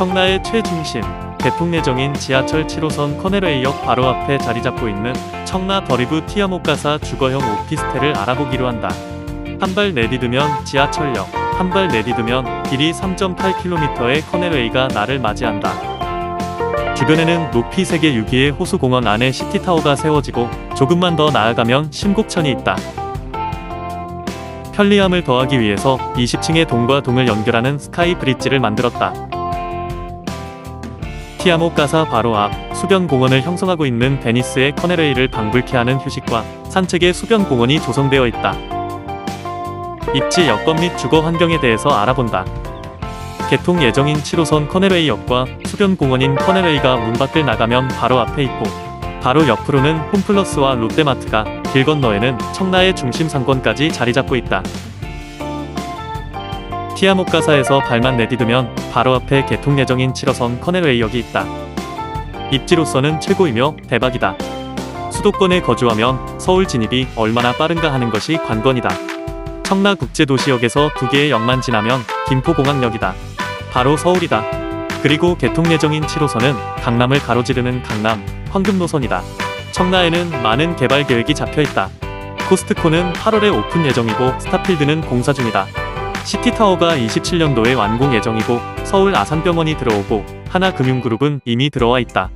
청라의 최중심, 대풍 예정인 지하철 7호선 커네레이역 바로 앞에 자리 잡고 있는 청라 더리브 티아모가사 주거형 오피스텔을 알아보기로 한다. 한 발 내디디면 지하철역, 한 발 내디디면 길이 3.8km의 커네레이가 나를 맞이한다. 주변에는 높이 세계 6위의 호수공원 안에 시티타워가 세워지고 조금만 더 나아가면 심곡천이 있다. 편리함을 더하기 위해서 20층의 동과 동을 연결하는 스카이 브릿지를 만들었다. 티아모 가사 바로 앞 수변 공원을 형성하고 있는 베니스의 커네레이를 방불케 하는 휴식과 산책의 수변 공원이 조성되어 있다. 입지 여건 및 주거 환경에 대해서 알아본다. 개통 예정인 7호선 커네레이역과 수변 공원인 커네레이가 문 밖을 나가면 바로 앞에 있고 바로 옆으로는 홈플러스와 롯데마트가 길 건너에는 청라의 중심 상권까지 자리 잡고 있다. 티아모가사에서 발만 내디디면 바로 앞에 개통 예정인 7호선 커네레이역이 있다. 입지로서는 최고이며 대박이다. 수도권에 거주하면 서울 진입이 얼마나 빠른가 하는 것이 관건이다. 청라국제도시역에서 두 개의 역만 지나면 김포공항역이다. 바로 서울이다. 그리고 개통 예정인 7호선은 강남을 가로지르는 강남 황금 노선이다. 청라에는 많은 개발 계획이 잡혀 있다. 코스트코는 8월에 오픈 예정이고 스타필드는 공사 중이다. 시티타워가 27년도에 완공 예정이고 서울 아산병원이 들어오고 하나금융그룹은 이미 들어와 있다.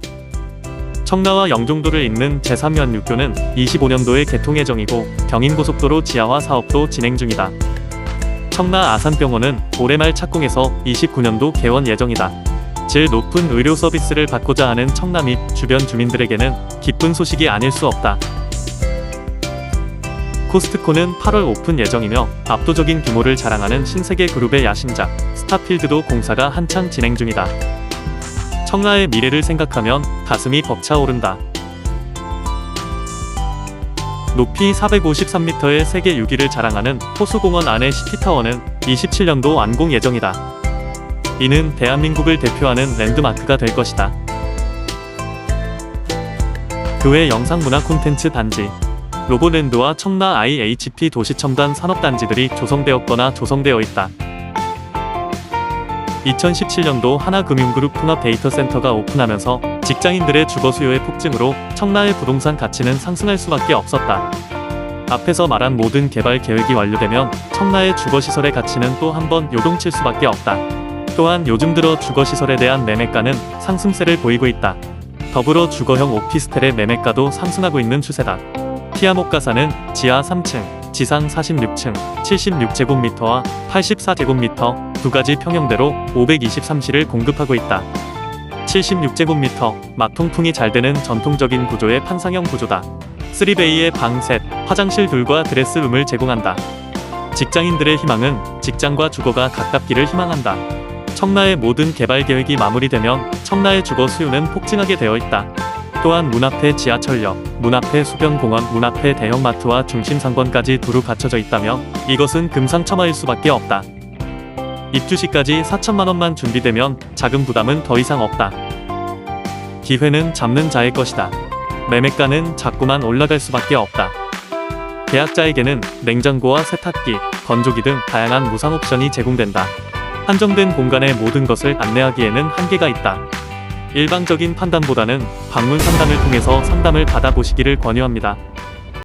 청라와 영종도를 잇는 제3면 육교는 25년도에 개통 예정이고 경인고속도로 지하화 사업도 진행 중이다. 청라 아산병원은 올해 말 착공해서 29년도 개원 예정이다. 질 높은 의료 서비스를 받고자 하는 청라 및 주변 주민들에게는 기쁜 소식이 아닐 수 없다. 코스트코는 8월 오픈 예정이며 압도적인 규모를 자랑하는 신세계 그룹의 야심작 스타필드도 공사가 한창 진행 중이다. 청라의 미래를 생각하면 가슴이 벅차오른다. 높이 453m의 세계 6위를 자랑하는 호수공원 안의 시티타워는 27년도 완공 예정이다. 이는 대한민국을 대표하는 랜드마크가 될 것이다. 그외 영상문화 콘텐츠 단지 로보랜드와 청라 IHP 도시 첨단 산업단지들이 조성되었거나 조성되어 있다. 2017년도 하나금융그룹 통합 데이터센터가 오픈하면서 직장인들의 주거 수요의 폭증으로 청라의 부동산 가치는 상승할 수밖에 없었다. 앞에서 말한 모든 개발 계획이 완료되면 청라의 주거시설의 가치는 또 한 번 요동칠 수밖에 없다. 또한 요즘 들어 주거시설에 대한 매매가는 상승세를 보이고 있다. 더불어 주거형 오피스텔의 매매가도 상승하고 있는 추세다. 티아모가사는 지하 3층, 지상 46층, 76제곱미터와 84제곱미터 두 가지 평형대로 523실을 공급하고 있다. 76제곱미터, 막 통풍이 잘 되는 전통적인 구조의 판상형 구조다. 3베이의 방 셋, 화장실 둘과 드레스룸을 제공한다. 직장인들의 희망은 직장과 주거가 가깝기를 희망한다. 청라의 모든 개발 계획이 마무리되면 청라의 주거 수요는 폭증하게 되어 있다. 또한 문 앞에 지하철역, 문 앞에 수변공원, 문 앞에 대형마트와 중심상권까지 두루 갖춰져 있다면 이것은 금상첨화일 수밖에 없다. 입주시까지 4천만 원만 준비되면 자금 부담은 더 이상 없다. 기회는 잡는 자의 것이다. 매매가는 자꾸만 올라갈 수밖에 없다. 계약자에게는 냉장고와 세탁기, 건조기 등 다양한 무상 옵션이 제공된다. 한정된 공간의 모든 것을 안내하기에는 한계가 있다. 일방적인 판단보다는 방문 상담을 통해서 상담을 받아보시기를 권유합니다.